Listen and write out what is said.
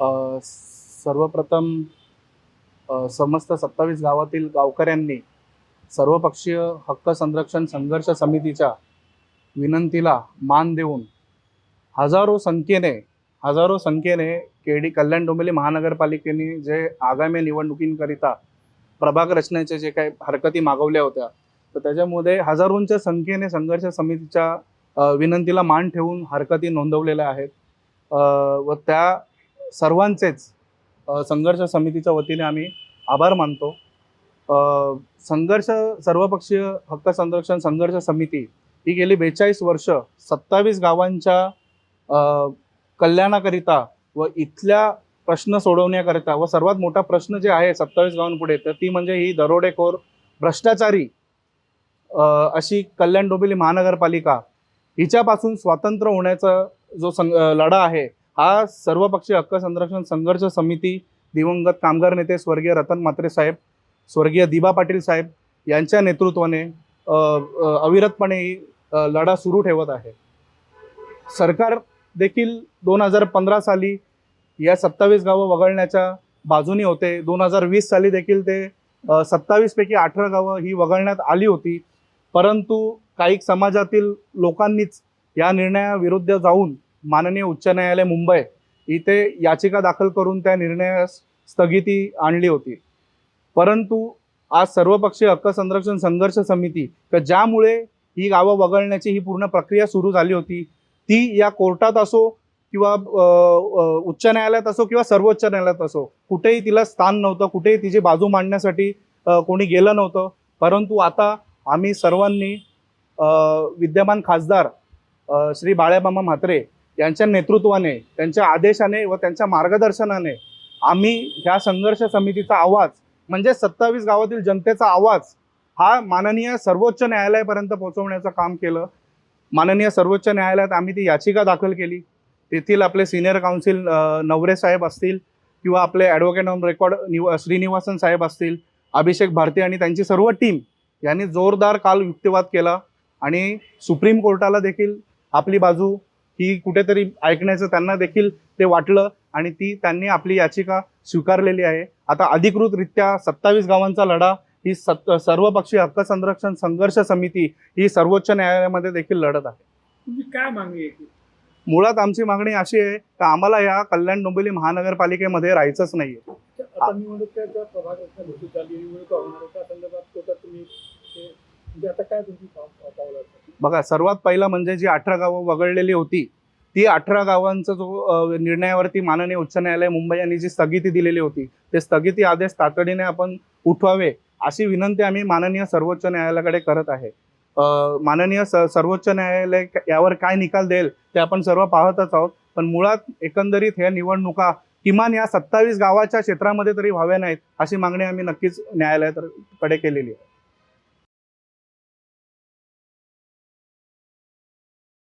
सर्वप्रथम समस्त सत्तावीस गावातील गावकऱ्यांनी सर्वपक्षीय हक्क संरक्षण संघर्ष समितीच्या विनंतीला मान देऊन हजारो संख्येने हजारो संख्येने केडी कल्याण डोंबिवली महानगरपालिकेने जे आगामी निवडणुकींकरिता प्रभाग रचनेचे जे काही हरकती मागवल्या होत्या तर त्याच्यामध्ये हजारोंच्या संख्येने संघर्ष समितीच्या विनंतीला मान ठेवून हरकती नोंदवलेल्या आहेत. व त्या सर्वांचेच संघर्ष समितीच्या वतीने आम्ही आभार मानतो. संघर्ष सर्वपक्षीय हक्क संरक्षण संघर्ष समिती ही गेली बेचाळीस वर्ष सत्तावीस गावांच्या कल्याणाकरिता व इथल्या प्रश्न सोडवण्याकरिता व सर्वात मोठा प्रश्न जे आहे सत्तावीस गावांपुढे तर ती म्हणजे ही दरोडेखोर भ्रष्टाचारी अशी कल्याण डोंबिवली महानगरपालिका हिच्यापासून स्वातंत्र्य होण्याचा जो सं लढा आहे हा सर्वपक्षीय हक्क संरक्षण संघर्ष समिती दिवंगत कामगार नेते स्वर्गीय रतन म्हात्रे साहेब स्वर्गीय दिबा पाटील साहेब यांच्या नेतृत्वाने अविरतपणे ही लढा सुरू ठेवत आहे. सरकार देखील दोन हजार पंधरा साली या सत्तावीस गावं वगळण्याच्या बाजूने होते. दोन हजार वीस साली देखील ते सत्तावीसपैकी अठरा गावं ही वगळण्यात आली होती. परंतु काही समाजातील लोकांनीच या निर्णयाविरुद्ध जाऊन माननीय उच्च न्यायालय मुंबई इथे याचिका दाखल करून त्या निर्णयास स्थगिती आणली होती. परंतु आज सर्वपक्षीय हक्क संरक्षण संघर्ष समिती तर ज्यामुळे ही गावं वगळण्याची ही पूर्ण प्रक्रिया सुरू झाली होती ती या कोर्टात असो किंवा उच्च न्यायालयात असो किंवा सर्वोच्च न्यायालयात असो कुठेही तिला स्थान नव्हतं कुठेही तिची बाजू मांडण्यासाठी कोणी गेलं नव्हतं. परंतु आता आम्ही सर्वांनी विद्यमान खासदार श्री बाळ्याबामा म्हात्रे यांच्या नेतृत्वाने त्यांच्या आदेशाने व त्यांच्या मार्गदर्शनाने आम्ही ह्या संघर्ष समितीचा आवाज म्हणजे सत्तावीस गावातील जनतेचा आवाज हा माननीय सर्वोच्च न्यायालयापर्यंत पोहोचवण्याचं काम केलं. माननीय सर्वोच्च न्यायालयात आम्ही ती याचिका दाखल केली. तेथील आपले सिनियर काउन्सिल नवरे साहेब असतील किंवा आपले ॲडव्होकेट ऑन रेकॉर्ड निव श्रीनिवासन साहेब असतील अभिषेक भारती आणि त्यांची सर्व टीम यांनी जोरदार काल युक्तिवाद केला आणि सुप्रीम कोर्टाला देखील आपली बाजू ही कुठेतरी ऐकण्याचं त्यांना देखील ते वाटलं आणि ती त्यांनी आपली याचिका स्वीकारलेली आहे. आता अधिकृतरित्या सत्तावीस गावांचा लढा ही सत् सर्वपक्षीय हक्क संरक्षण संघर्ष समिती ही सर्वोच्च न्यायालयामध्ये देखील लढत आहे. तुमची काय मागणी आहे मुळात आमची मागणी अशी आहे की आम्हाला या कल्याण डोंबिवली महानगरपालिकेमध्ये राहायचंच नाहीये. आता निवडणुकीच्या प्रभाग रचना घोषित झाली निवडणूक होणार आहे त्या संदर्भात कोर्टात तुम्ही ते- म्हणजे आता काय तुमची पाव- पावलं आहेत? बघा सर्वात पहिला म्हणजे जी अठरा गावं वगळलेली होती ती अठरा गावांचा जो निर्णयावरती माननीय उच्च न्यायालय मुंबई यांनी जी स्थगिती दिलेली होती ते स्थगिती आदेश तातडीने आपण उठवावे अशी विनंती आम्ही माननीय सर्वोच्च न्यायालयाकडे करत आहे. माननीय स सर्वोच्च न्यायालय यावर काय निकाल देईल ते आपण सर्व पाहतच आहोत. पण मुळात एकंदरीत ह्या निवडणुका किमान या सत्तावीस गावाच्या क्षेत्रामध्ये तरी व्हाव्या नाहीत अशी मागणी आम्ही नक्कीच न्यायालयाकडे केलेली आहे.